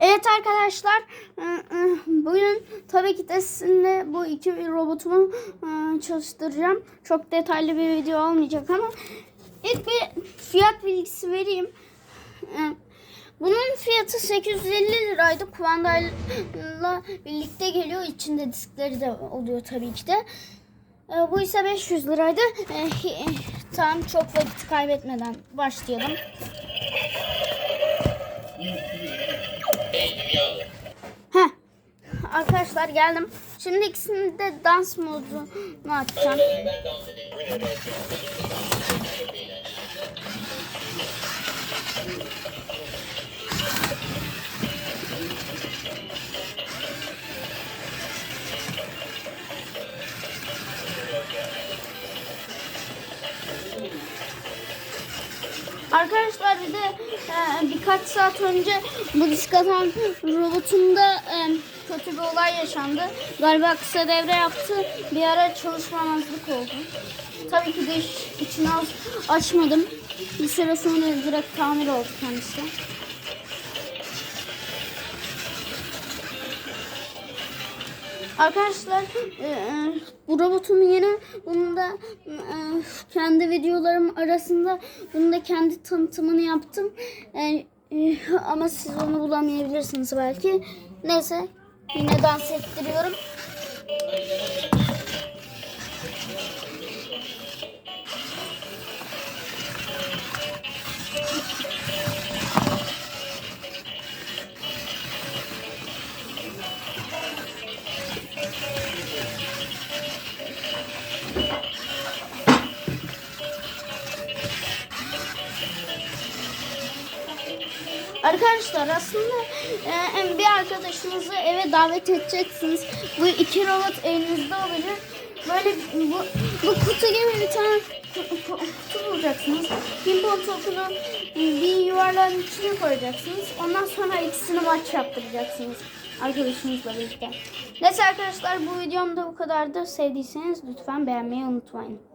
Evet arkadaşlar ı, ı, bugün tabii ki de sizinle bu iki robotumu ı, çalıştıracağım. Çok detaylı bir video olmayacak ama ilk bir fiyat bilgisi vereyim. Bunun fiyatı 850 liraydı. Kumandayla birlikte geliyor. İçinde diskleri de oluyor tabii ki de. Bu ise 500 liraydı. Tamam çok vakit kaybetmeden başlayalım. Heh. Arkadaşlar geldim. Şimdi ikisini de dans modunu açacağım. Arkadaşlar bir de e, birkaç saat önce bu disk atan robotumda e, kötü bir olay yaşandı. Galiba kısa devre yaptı. Bir ara çalışmamazlık oldu. Tabii ki de hiç içini aç- açmadım. Bir süre sonra direkt tamir oldu kendisi. Arkadaşlar e, e, bu robotum yeni. Bunu da e, kendi videolarım arasında bunu da kendi tanıtımını yaptım. E, e, ama siz onu bulamayabilirsiniz belki. Neyse yine dans ettiriyorum. Arkadaşlar aslında e, bir arkadaşınızı eve davet edeceksiniz. Bu iki robot elinizde olabilir. Böyle bu, bu kutu gibi bir tane ku- ku- kutu bulacaksınız. Pimpon topunu bir yuvarlağın içine koyacaksınız. Ondan sonra ikisini maç yaptıracaksınız arkadaşınızla birlikte. Neyse arkadaşlar bu videom da bu kadardı. Sevdiyseniz lütfen beğenmeyi unutmayın.